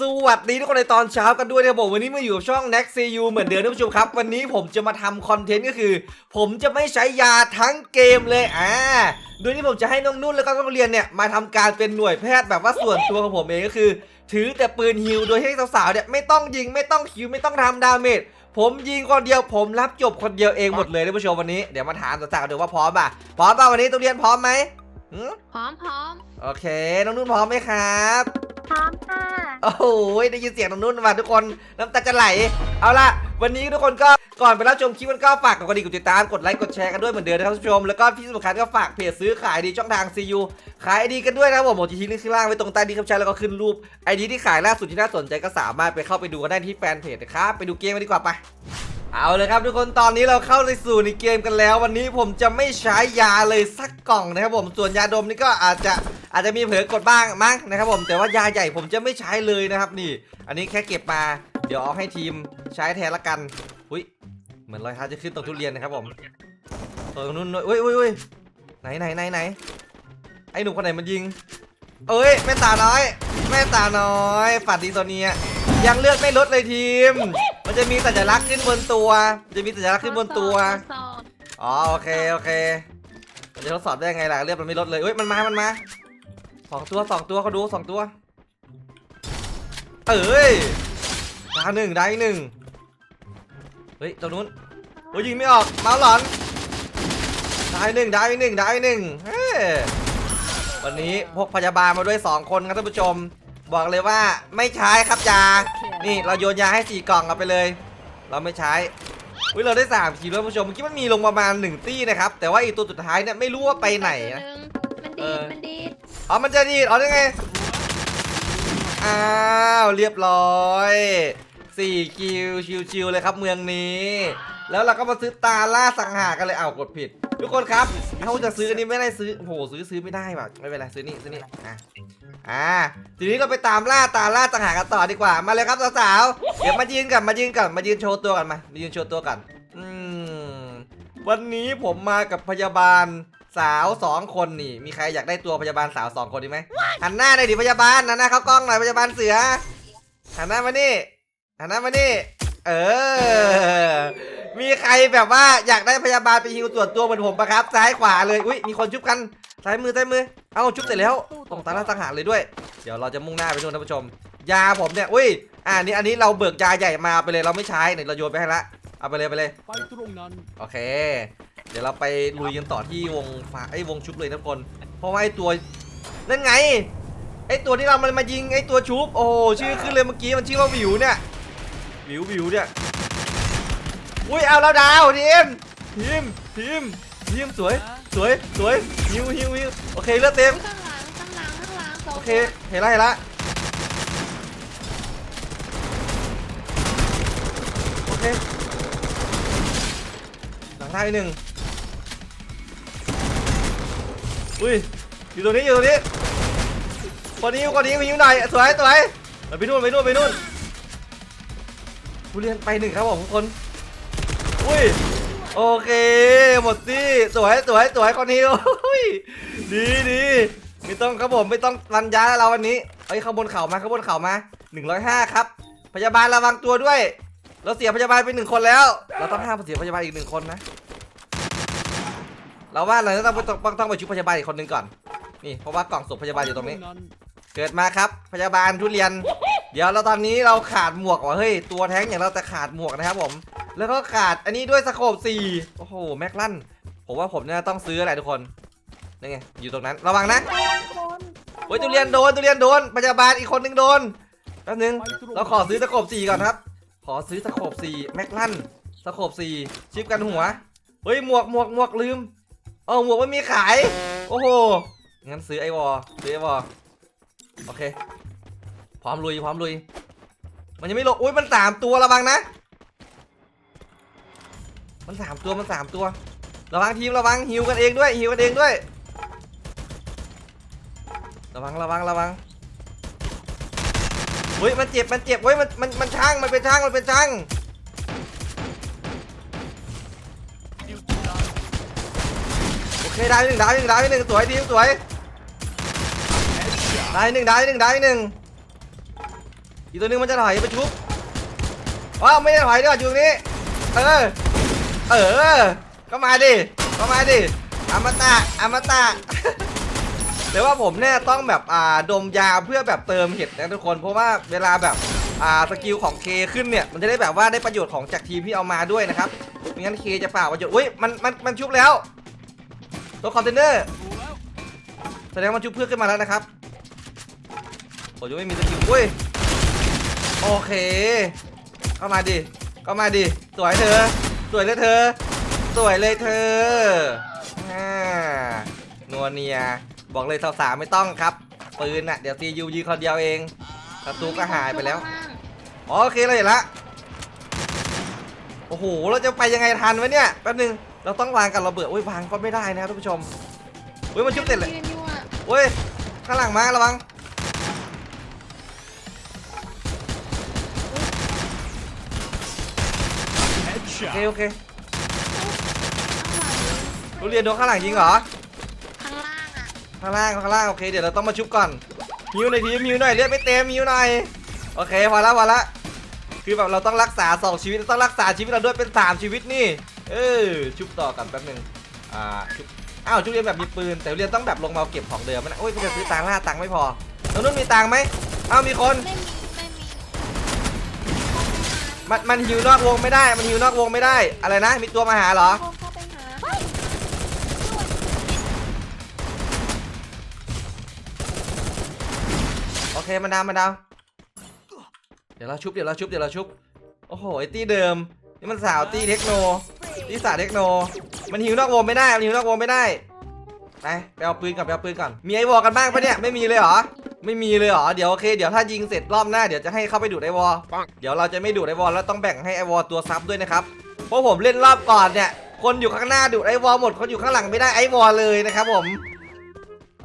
สวัสดีทุกคนในตอนเช้ากันด้วยนะครับผมวันนี้มาอยู่กับช่อง Next CU เหมือนเดิมท่านผู้ชมครับ วันนี้ผมจะมาทำคอนเทนต์ก็คือ ผมจะไม่ใช้ยาทั้งเกมเลยอ่าโดยที่ผมจะให้น้องนุ่นแล้วก็น้องเรียนเนี่ยมาทำการเป็นหน่วยแพทย์แบบว่าส่วนตัวของผมเองก็คือ ถือแต่ปืนฮิวโดยให้สาวๆเนี่ยไม่ต้องยิงไม่ต้องคิวไม่ต้องทำดาเมจผมยิงคนเดียวผมรับจบคนเดียวเองหมดเลยท่านผู้ชมวันนี้เดี๋ยวมาถามสาวๆดูว่าพร้อมป่ะพร้อมป่ะวันนี้ต้องเรียนพร้อมไหมหืมพร้อมพร้อมโอเค น้องนุ่นพร้อมไหมครับ พร้อมค่ะโอ้โหได้ยินเสียงตรงนู้นมาทุกคนน้ำตาจะไหล เอาล่ะ วันนี้ทุกคนก็ก่อนไปรับชมคลิปมันก็ฝากกดกระดิ่งกดติดตามกดไลค์กดแชร์กันด้วยเหมือนเดิมนะครับท่านผู้ชมแล้วก็ที่สำคัญก็ฝากเพจซื้อขายดีช่องทาง CU ขายดีกันด้วยนะครับผมผมจะทิ้งลิงก์ข้างล่างไว้ตรงใต้ดีครับแชร์แล้วก็ขึ้นรูปไอดีที่ขายล่าสุดที่น่าสนใจก็สามารถไปเข้าไปดูกันได้ที่แฟนเพจนะครับไปดูเกมกันดีกว่าไปเอาเลยครับทุกคนตอนนี้เราเข้าในสู่ในเกมกันแล้ว วันนี้ผมจะไม่ใช้ยาเลยสักกล่องนะครับผมส่วนยาดมนี่ก็อาจจะ อาจจะมีเผลอกดบ้างมั้งนะครับผมแต่ว่ายาใหญ่ผมจะไม่ใช้เลยนะครับนี่ อันนี้แค่เก็บมาเดี๋ยวเอาให้ทีมใช้แทนละกันอุ้ยเหมือนรอยเท้าจะขึ้นตรงทุเรียนนะครับผมตรงนู้นอุ้ยอุ้ยอุ้ยไหนไหนไหนไหนไอ้หนุ่มคนไหนมันยิง เอ้ยแม่ตาน้อยแม่ตาน้อยฝันดีตัวเนี้ยยังเลือดไม่ลดเลยทีม มันจะมีสัญลักษณ์ขึ้นบนตัว จะมีสัญลักษณ์ขึ้นบนตัวทดสอบอ๋อโอเคโอเคมันจะทดสอบได้ไงล่ะเลือดมันไม่ลดเลยเอ้ยมันมามันมา สองตัวสองตัวเขาดูสองตัว เอ้ยดาวหนึ่งดาวอีกหนึ่งเฮ้ยตรงนู้นโอ้ยยิงไม่ออกเมาส์หลอนดาวอีกหนึ่งดาวอีกหนึ่งดาวอีกหนึ่งเฮ้ยวันนี้พกพยาบาลมาด้วยสองคนครับท่านผู้ชม บอกเลยว่าไม่ใช้ครับยา นี่เราโยนยาให้สี่กล่องเอาไปเลย เราไม่ใช้อุ้ยเราได้สามคิวแล้วผู้ชมเมื่อกี้มันมีลงประมาณหนึ่งตี้นะครับแต่ว่าอีกตัวสุดท้ายเนี่ยไม่รู้ว่าไปไหนนะมันเอดีอดมันดีด อ๋อมันจะดีดอ๋อได้ไง อ้าว เรียบร้อยสี่คิวชิวๆเลยครับเมืองนี้ แล้วเราก็มาซื้อตาล่าสังหารกันเลยอ้าวกดผิด ทุกคนครับเขาจะซื้ออันนี้ไม่ได้ซื้อโอ้โหซื้อซื้อไม่ได้ว่ะไม่เป็นไรซื้อนี่ซื้อนี่อะอ่าทีนี้เราไปตามล่าตาล่าสังหารกันต่อดีกว่ามาเลยครับสาวๆเดี๋ยวมายืนกันมายืนกันมายืนโชว์ตัวกันมามายืนโชว์ตัวกันอืมวันนี้ผมมากับพยาบาล สาวสองคนนี่ มีใครอยากได้ตัวพยาบาลสาวสองคนดีไหมหันหน้าได้ดิพยาบาลหันหน้าเข้ากล้องหน่อยพยาบาลเสือหันหน้ามานี่หันหน้ามานี่ เออ มีใครแบบว่าอยากได้พยาบาลไปฮิวส่วนตัวเหมือนผมปะครับ ซ้ายขวาเลยอุ้ยมีคนชุบกันซ้ายมือซ้ายมือเอ้าชุบเสร็จแล้วตรงตาล่าสังหารเลยด้วย เดี๋ยวเราจะมุ่งหน้าไปนู่นท่านผู้ชม ยาผมเนี่ยอุ้ยอ่านี่อันนี้เราเบิกยาใหญ่มาไปเลยเราไม่ใช้เนี่ยเราโยนไปให้ละเอาไปเลยไปเลย ไปตรงนั้น โอเค เดี๋ยวเราไปลุยกันต่อที่วงฟ้าไอ้ยวงชุบเลยนะทุกคน เพราะว่าไอ้ตัวนั่นไงไอ้ตัวที่เรามันมายิงไอ้ตัวชุบโอ้โหชื่อขึ้นเลยเมื่อกี้มันชื่อว่าวิวเนี่ยวิววิวเนี่ยอุ้ยเอาแล้วดาวทีมทีมทีมทีมสวยสวยสวยฮิวฮิวฮิวโอเคเลือดเต็มข้างหลังข้างหลังข้างหลังสงโอเคเห็นละเห็นละโอเคหลังท้ายหนึ่ง อุ้ยอยู่ตรงนี้อยู่ตรงนี้คนนี้คนนี้มายิงหนสวยสวยไปนู่นไปนู่นไปนู่นผู้เรียนไปหนึ่งครับผมทุกคน อุ้ยโอเคหมดที่สวยสวยสวยคนนี้โอ้ยดีดีไม่ต้องครับผมไม่ต้องรันยาเราวันนี้เอ้ยข้างบนเข่ามาข้างบนเข่ามา105ครับพยาบาลระวังตัวด้วย เราเสียพยาบาลไปหนึ่งคนแล้ว เราต้องห้ามเสียพยาบาลอีกหนึ่งคนนะ เราว่าเราต้องต้องต้องไปชุบพยาบาลอีกคนหนึงก่อน นี่เพราะว่ากล่องศพพยาบาลอยู่ตรงนี้ เกิดมาครับพยาบาลทุเรียน เดี๋ยวเราตอนนี้เราขาดหมวกว่ะเฮ้ยตัวแท้งอย่างเราแต่ขาดหมวกนะครับผม แล้วก็ขาดอันนี้ด้วยสโคปสี่โอ้โหแม็กลั่นผมว่าผมเนี่ยต้องซื้ออะไรทุกคนนี่ไงอยู่ตรงนั้นระวังนะโอ้ยทุเรียนโดนทุเรียนโดนพยาบาลอีกคนหนึงโดนแป๊บนึงเราขอซื้อสโคปสี่ก่อนครับ ขอซื้อสโคปสี่แม็กลั่นสโคปสี่ชิปกันหัวเฮ้ยหมวกหมวกหมวกลืม ออหมวกไม่มีขาย โอ้โห งั้นซื้อไอวอซื้อไอวอโอเค พร้อมลุย พร้อมลุย มันยังไม่ลงอุ้ย มันสามตัวระวังนะ มันสามตัว มันสามตัว ระวังทีมระวังฮิวกันเองด้วยฮิวกันเองด้วย ระวัง ระวัง ระวังเฮ้ย มันเจ็บ มันเจ็บเฮ้ย มัน มัน มันช่าง มันเป็นช่าง มันเป็นช่าง โอเคได้หนึ่งได้หนึ่งได้หนึ่งสวยทีมสวยได้หนึ่งได้หนึ่งได้หนึ่งอีกตัวหนึงมันจะถอยไปชุบว้าวไม่ได้ถอยด้วยอยู่ตรงนี้เออเออก็มาดิก็มาดิอมตะอมตะแต่ว่าผมเนี่ยต้องแบบอ่าดมยาเพื่อแบบเติมเห็ดนะทุกคน เพราะว่าเวลาแบบอ่าสกิลของเคขึ้นเนี่ยมันจะได้แบบว่าได้ประโยชน์ของจากทีมที่เอามาด้วยนะครับไม่งั้นเคจะเปล่าประโยชน์อุ้ยมันมันมันชุบแล้ว ตัวคอนเทนเนอร์แสดงว่ามันชุบเพื่อนขึ้นมาแล้วนะครับผมยังไม่มีสกิลอุ้ยโอเคเข้ามาดิเข้ามาดิสวยเธอ สวยเลยเธอ สวยเลยเธออ่านัวเนียบอกเลยสาวๆไม่ต้องครับปืนน่ะเดี๋ยวตียูยิงคนเดียวเองศัตรูก็หายไปแล้ว โอเคเราเห็นละ โอ้โห เราจะไปยังไงทันวะเนี่ย แป๊บนึง เราต้องวางกับระเบิดอุ้ยวางก็ไม่ได้นะครับท่านผู้ชมเฮ้ยมันชุบเสร็จเลยยืนอยู่อะเฮ้ย ข้างหลังมาระวัง โอเคโอเคทุเรียนโดนข้างหลังยิงเหรอ ข้างล่างอะข้างล่างข้างล่างโอเคเดี๋ยวเราต้องมาชุบก่อนมิวหน่อยทีมิวหน่อยเลือดไม่เต็มมิวหน่อยโอเคพอละพอละ คือแบบเราต้องรักษาสองชีวิตเราต้องรักษาชีวิตเราด้วยเป็นสามชีวิตนี่ เออชุบต่อกันแป๊บนึงอ่าชุบอ้าวชุบเรียนแบบมีปืน แต่เรียนต้องแบบลงมาเก็บของเดิมนะโอ้ยไม่จะซื้อตังค์ล่าตังค์ไม่พอตรงนู้นมีตังค์ไหมอ้าวมีคนไม่มีไม่มีมันมันหิวนอกวงไม่ได้ มันหิวนอกวงไม่ได้อะไรนะ มีตัวมาหาเหรอเข้าเข้าไปหาเฮ้ยโอเคมันดาวมันดาว เดี๋ยวเราชุบเดี๋ยวเราชุบเดี๋ยวเราชุบโอ้โหไอตี้เดิมนี่มันสาวตี้เทคโนตี้สาวเทคโน มันหิวนอกวงไม่ได้มันหิวนอกวงไม่ได้ไปไปเอาปืนก่อนไปเอาปืนก่อนมีไอวอลกันบ้างปะเนี่ยไม่มีเลยเหรอไม่มีเลยเหรอเดี๋ยวโอเคเดี๋ยวถ้ายิงเสร็จรอบหน้าเดี๋ยวจะให้เข้าไปดูดไอวอลเดี๋ยวเราจะไม่ดูดไอวอลแล้วต้องแบ่งให้ไอวอลตัวซับด้วยนะครับเพราะผมเล่นรอบก่อนเนี่ยคนอยู่ข้างหน้าดูดไอวอลหมดคนอยู่ข้างหลังไม่ได้ไอวอลเลยนะครับผม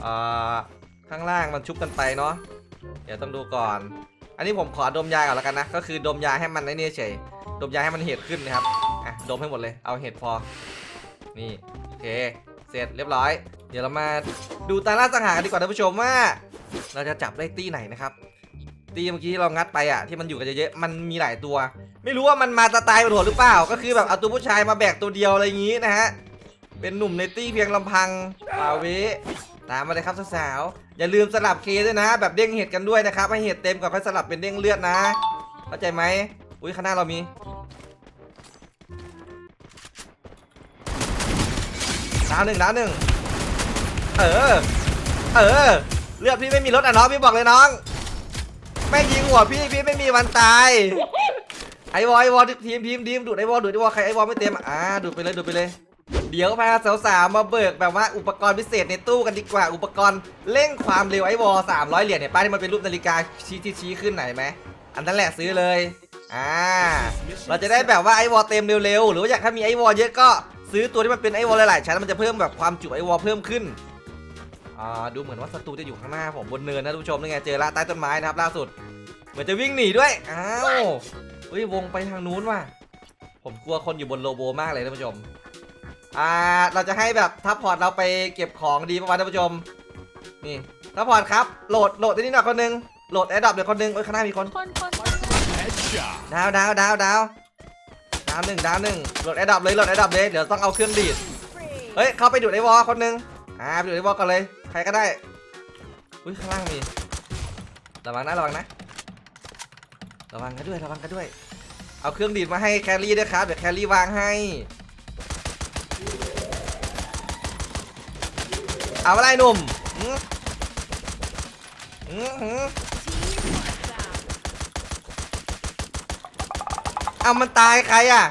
อ่าข้างล่างมันชุบกันไปเนาะเดี๋ยวต้องดูก่อน นนี้ผมขอดมยาก่อนแล้วกันนะ ก็คือดมยาให้มันไอ้นี่เฉย ดมยาให้มันเห็ดขึ้นนะครับ อะ ดมให้หมดเลย เอาเห็ดพอ นี่ โอเค เสร็จเรียบร้อย เดี๋ยวเรามาดูตาล่าสังหารกันดีกว่าท่านผู้ชมว่า เราจะจับได้ตี้ไหนนะครับ ตีเมื่อกี้ที่เรางัดไปอะ ที่มันอยู่กันเยอะๆ มันมีหลายตัว ไม่รู้ว่ามันมาสไตล์โหดหรือเปล่า ก็คือแบบเอาตัวผู้ชายมาแบกตัวเดียวอะไรอย่างงี้นะฮะ เป็นหนุ่มในตี้เพียงลำพังปาเว ตามมาเลยครับสาวๆอย่าลืมสลับเคด้วยนะ แบบเด้งเห็ดกันด้วยนะครับให้เห็ดเต็มก่อนค่อยสลับเป็นเด้งเลือดนะเข้าใจไหมอุ้ยข้างหน้าเรามีดาวหนึ่งดาวหนึ่งเออ เออ เลือดพี่ไม่มีรถอะน้องพี่บอกเลยน้องแม่ยิงหัวพี่พี่ไม่มีวันตายไอวอลไอวอลทีมทีมทีมดูดไอวอลดูดไอวอลใครไอวอลไม่เต็มอะอ่าดูดไปเลยดูดไปเลย เดี๋ยวพาสาวๆมาเบิกแบบว่าอุปกรณ์พิเศษในตู้กันดีกว่าอุปกรณ์เร่งความเร็วไอวอล300เหรียญเนี่ยป้ายที่มันเป็นรูปนาฬิกาชี้ชี้ชี้ขึ้นไหนไหมอันนั้นแหละซื้อเลยอ่าเราจะได้แบบว่าไอวอลเต็มเร็วๆหรือว่าอยากถ้ามีไอวอลเยอะก็ซื้อตัวที่มันเป็นไอวอลหลายๆชั้นมันจะเพิ่มแบบความจุไอวอลเพิ่มขึ้นอ่าดูเหมือนว่าศัตรูจะอยู่ข้างหน้าผมบนเนินนะทุกผู้ชมนี่ไงเจอละใต้ต้นไม้นะครับล่าสุด เหมือนจะวิ่งหนีด้วยอ้าวเฮ้ยวงไปทางนู้นว่ะผมกลัวคนอยู่บนโลโบมากเลยท่านผู้ชม อ่าเราจะให้แบบทัพพอร์ตเราไปเก็บของดีประมาณท่านผู้ชม นี่ทัพพอร์ตครับโหลดโหลดที่นี่หน่อยคนหนึงโหลดแอร์ดับเดี๋ยวคนหนึงเอ้ยข้างหน้ามีคนคนคนคนดาวดาวดาวดาวดาวหนึ่งดาวหนึ่งโหลดแอร์ดับเลยโหลดแอร์ดับเลยเดี๋ยวต้องเอาเครื่องดีดเฮ้ยเข้าไปดูดไอวอลคนหนึงอ่าไปดูดไอวอลก่อนเลยใครก็ได้อุ้ยข้างล่างมีระวังนะระวังนะระวังกันด้วยระวังกันด้วย เอาเครื่องดีดมาให้แคลรี่ด้วยครับเดี๋ยวแคลรี่วางให้ เอาอะไรหนุ่มหืมหืมหืมเอามันตายใครอะ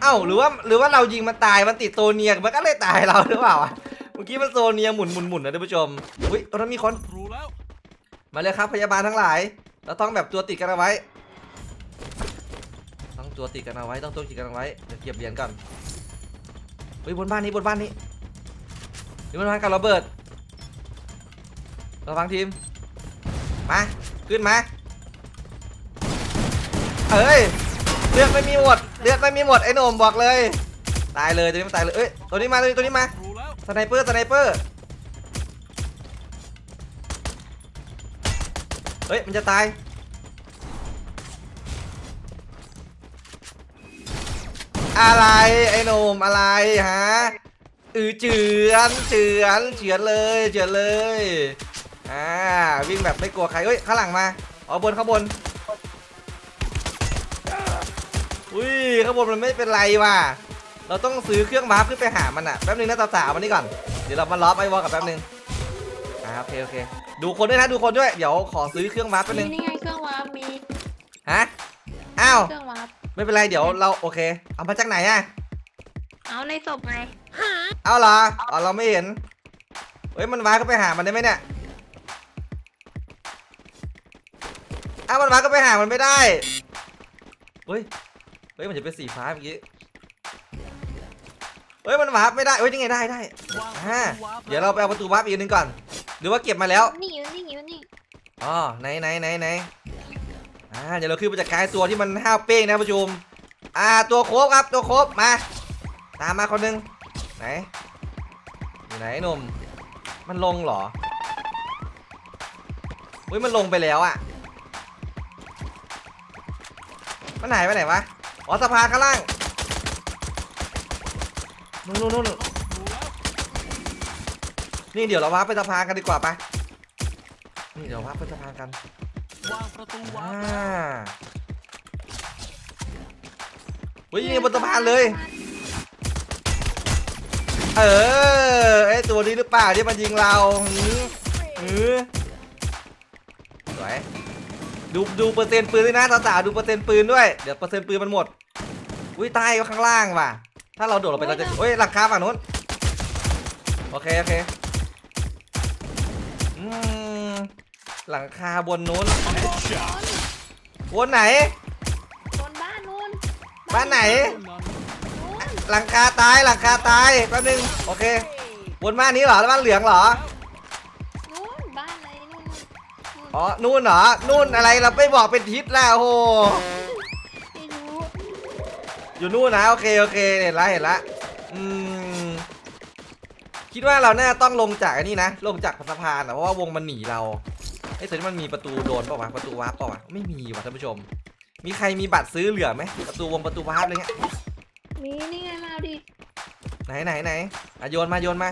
เอ้าหรือว่าหรือว่าเรายิงมันตายมันติดโซเนียมันก็เลยตายเราหรือเปล่าอะเมื่อกี้มันโซเนียหมุนหมุนหมุนนะท่านผู้ชมอุ้ยตรงนั้นมีคนรู้แล้วมาเลยครับพยาบาลทั้งหลาย เราต้องแบบตัวติดกันเอาไว้ ต้องตัวติดกันเอาไว้ต้องตัวติดกันเอาไว้เดี๋ยวเก็บเหรียญก่อนเฮ้ยบนบ้านนี้บนบ้านนี้ เดี๋ยวมันพังกับระเบิดระวังทีม มา ขึ้นมา เอ้ย เลือดไม่มีหมด เลือดไม่มีหมดไอ้หนุ่มบอกเลย ตายเลยตัวนี้มัตายเลย เอ้ย ตัวนี้มา ตัวนี้ตัวนี้มา สไนเปอร์ สไนเปอร์ เฮ้ย มันจะตายอะไรไอ้หนุ่มอะไรฮะ อือเจือนเจือนเฉือนเลยเฉือนเลยอ่าวิ่งแบบไม่กลัวใครเฮ้ยข้างหลังมาอ๋อบนข้างบนอุ้ยข้างบนมันไม่เป็นไรว่ะเราต้องซื้อเครื่องวาร์ปขึ้นไปหามันอะแป๊บนึงนะสาวๆมานี่ก่อนเดี๋ยวเรามาล็อบไอ้วอลกับแป๊บนึงอ่าโอเคโอเค ดูคนด้วยนะดูคนด้วยเดี๋ยวขอซื้อเครื่องวาร์ปแป๊บนึมีงนี่ไงเครื่องวาร์ปมีฮะอ้าวเครื่องวาร์ปไม่เป็นไรเดี๋ยวเราโอเค เอามาจากไหนอะ เอาในศพไงเอาเหรออ๋อเราไม่เห็นเฮ้ยมันว้าก็ไปหามันได้ไหมเนี่ยอ้าวมันว้าก็ไปหามันไม่ได้เฮ้ยเฮ้ยมันจะเป็นสีฟ้าเมื่อกี้เฮ้ยมันวาร์ปไม่ได้เฮ้ยยังไงได้ได้อ่าเดี๋ยวเราไปเอาประตูวาร์ปอีกอันหนึงก่อนหรือว่าเก็บมาแล้วนี่อยู่นี่อยู่นี่อ๋อไหนไหนไหนไหนอ่าเดี๋ยวเราขึ้นไปจัดการไอ้ตัวที่มันห้าวเป้งนะผู้ชมอ่าตัวโคบครับตัวโคบมา ตามมาคนหนึงไหนอยู่ไหนหนุ่มมันลงเหรอเฮ้ยมันลงไปแล้วอะมันหายไปไหนวะอ๋อสะพานข้างล่างนู่นนู่นนู่นนี่เดี๋ยวเราว้าร์ปไปสะพานกันดีกว่าปะนี่เดี๋ยวว้าร์ปไปสะพานกันวางประตูวาอ่าร์ปแล้วเฮ้ยยิงบนสะพานเลย เออไอตัวนี้หรือเปล่าที่มันยิงเราหือหือสวยดูดูเปอร์เซ็นต์ปืนด้วยนะสาวๆดูเปอร์เซ็นต์ปืนด้วยเดี๋ยวเปอร์เซ็นต์ปืนมันหมดอุ้ยตายอยู่ข้างล่างว่ะ ถ้าเราโดดลงไปเราจะเฮ้ยหลังคาฝั่งนู้นโอเคโอเคอืมหลังคาบนนู้นบนไหน บนบ้านนู้นบ้านไหนนู้น หลังคาตายหลังคาตายแป๊บนึงโอเคบนบ้านนี้เหรอแล้วบ้านเหลืองเหรอนู้นบ้านอะไรนู้นนู้นอ๋อนู่นเหรอนู่นอะไรเราไม่บอกเป็นทิศแล้วโอ้โหไม่รู้อยู่นู่นนะโอเคโอเคเห็นละเห็นละอืมคิดว่าเราน่าจะต้องลงจากอันนี้นะ ลงจากสะพานนะเพราะว่าวงมันหนีเราไอ้ยแต่นี่มันมีประตูโดนเปล่าวะประตูวาร์ปเปล่าวะไม่มีว่ะท่านผู้ชม มีใครมีบัตรซื้อเหลือไหมประตูวงประตูวาร์ปอะไรเงี้ย มีนี่ไงมาเอาดิไหนไหนไหนอะโยนมาโยนมา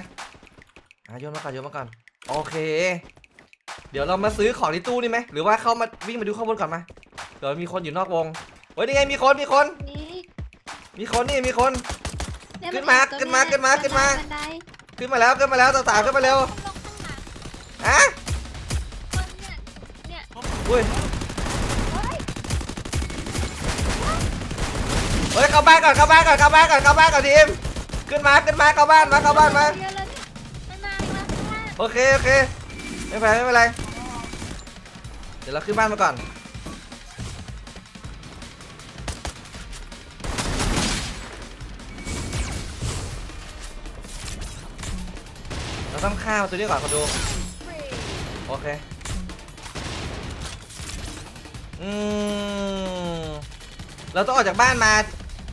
อะโยนมาก่อนโยนมาก่อนโอเค เดี๋ยวเรามาซื้อของที่ตู้นี่ไหมหรือว่าเข้ามาวิ่งมาดูข้างบนก่อนมาเดี๋ยวมีคนอยู่นอกวงเฮ้ยนี่ไงมีคนมีคน นี่มีคนนี่มีคนเนี่ยขึ้นมาตัวขึ้นมาเยขึ้นมาขึ้นมาบันไดขึ้นมาแล้วขึ้นมาแล้วสาวๆขึ้นมาเร็วลงข้างหลังฮะคนเนี่ยเนี่ยอุ้ย เฮ้ย เฮ้ยเข้าบ้านก่อนเข้าบ้านก่อนเข้าบ้านก่อนเข้าบ้านก่อนทีมขึ้นมาขึ้นมาเข้าบ้านมาเข้าบ้านมาเยอะเลยเนี่ยข้างหน้าข้างหน้าข้างหน้าโอเคโอเคไม่เป็นไรไม่เป็นไรเดี๋ยวเราขึ้นบ้านมาก่อนเราต้องฆ่าตัวนี้ก่อนคนดูโอเคอืมเราต้องออกจากบ้านมา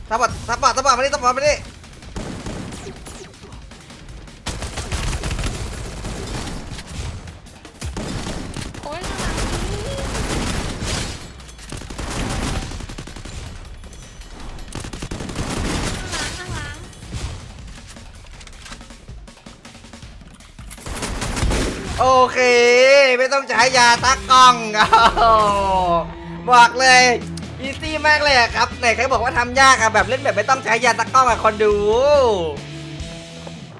ซัพพอร์ตซัพพอร์ตซัพพอร์ตมาดิซัพพอร์ตมาดิโอ้ยข้างหลังข้างหลังข้างหลังโอเค ไม่ต้องใช้ยาตักกล้องอ้าวบอกเลย ซี่มากเลยอะครับไหนใครบอกว่าทำยากอะแบบเล่นแบบไม่ต้องใช้ยาตะกกล้องอะคนดู